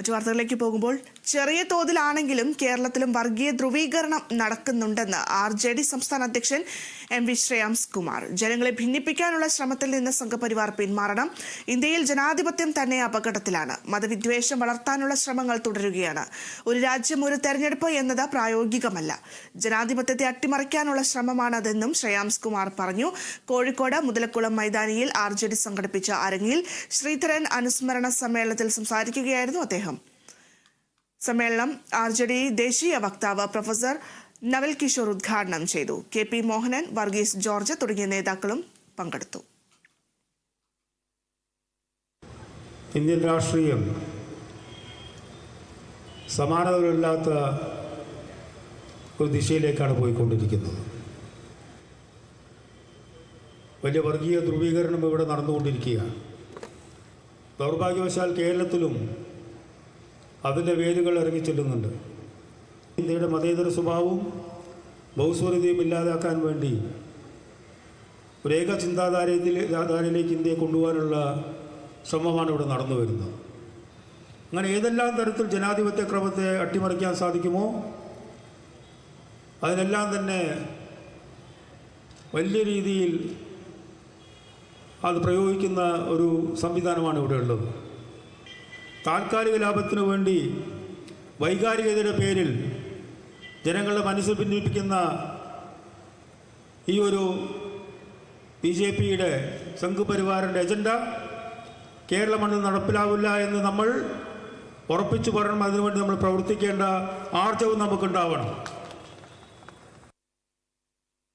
മറ്റു വാർത്തകളിലേക്ക് പോകുമ്പോൾ ചെറിയ തോതിലാണെങ്കിലും കേരളത്തിലും വർഗീയ ധ്രുവീകരണം നടക്കുന്നുണ്ടെന്ന് ആർ ജെ ഡി സംസ്ഥാന അധ്യക്ഷൻ എം വി ശ്രേയാംസ് കുമാർ. ജനങ്ങളെ ഭിന്നിപ്പിക്കാനുള്ള ശ്രമത്തിൽ നിന്ന് സംഘപരിവാർ പിന്മാറണം. ഇന്ത്യയിൽ ജനാധിപത്യം തന്നെ അപകടത്തിലാണ്. മതവിദ്വേഷം വളർത്താനുള്ള ശ്രമങ്ങൾ തുടരുകയാണ്. ഒരു രാജ്യം ഒരു തെരഞ്ഞെടുപ്പ് എന്നത് പ്രായോഗികമല്ല. ജനാധിപത്യത്തെ അട്ടിമറിക്കാനുള്ള ശ്രമമാണതെന്നും ശ്രേയാംസ് കുമാർ പറഞ്ഞു. കോഴിക്കോട് മുതലക്കുളം മൈതാനിയിൽ ആർ ജെ ഡി സംഘടിപ്പിച്ച അരങ്ങിൽ ശ്രീധരൻ അനുസ്മരണ സമ്മേളനത്തിൽ സംസാരിക്കുകയായിരുന്നു അദ്ദേഹം. സമ്മേളനം ആർ ജെ ഡി ദേശീയ വക്താവ് പ്രൊഫസർ നവൽ കിഷോർ ഉദ്ഘാടനം ചെയ്തു. K P Mohanan Varghese George തുടങ്ങിയ നേതാക്കളും പങ്കെടുത്തു. ഇന്ത്യൻ രാഷ്ട്രീയം സമാനതകളില്ലാത്ത ഒരു ദിശയിലേക്കാണ് പോയിക്കൊണ്ടിരിക്കുന്നത്. വലിയ വർഗീയ ധ്രുവീകരണം ഇവിടെ നടന്നുകൊണ്ടിരിക്കുകയാണ്. ദൗർഭാഗ്യവശാൽ കേരളത്തിലും അതിന്റെ വേരുകൾ ഇറങ്ങിച്ചെല്ലുന്നുണ്ട് ഇന്ത്യയുടെ മതേതര സ്വഭാവവും ബഹുസ്വരതയും ഇല്ലാതാക്കാൻ വേണ്ടി ഒരു ഏക ചിന്താധാരയിൽ ധാരയിലേക്ക് ഇന്ത്യയെ കൊണ്ടുപോകാനുള്ള ശ്രമമാണ് ഇവിടെ നടന്നു വരുന്നത്. അങ്ങനെ ഏതെല്ലാം തരത്തിൽ ജനാധിപത്യ ക്രമത്തെ അട്ടിമറിക്കാൻ സാധിക്കുമോ? അതിനെല്ലാം തന്നെ വലിയ രീതിയിൽ അത് പ്രയോഗിക്കുന്ന ഒരു സംവിധാനമാണ് ഇവിടെ ഉള്ളത്. താൽക്കാലിക ലാഭത്തിനു വേണ്ടി വൈകാരികതയുടെ പേരിൽ ജനങ്ങളുടെ മനസ്സിൽ പിന്തിപ്പിക്കുന്ന ഈ ഒരു ബി ജെ പിയുടെ സംഘപരിവാറിന്റെ അജണ്ട കേരള മണ്ണിൽ നടപ്പിലാവില്ല എന്ന് നമ്മൾ ഉറപ്പിച്ചു പറയണം. അതിനുവേണ്ടി നമ്മൾ പ്രവർത്തിക്കേണ്ട ആർജവും നമുക്കുണ്ടാവണം.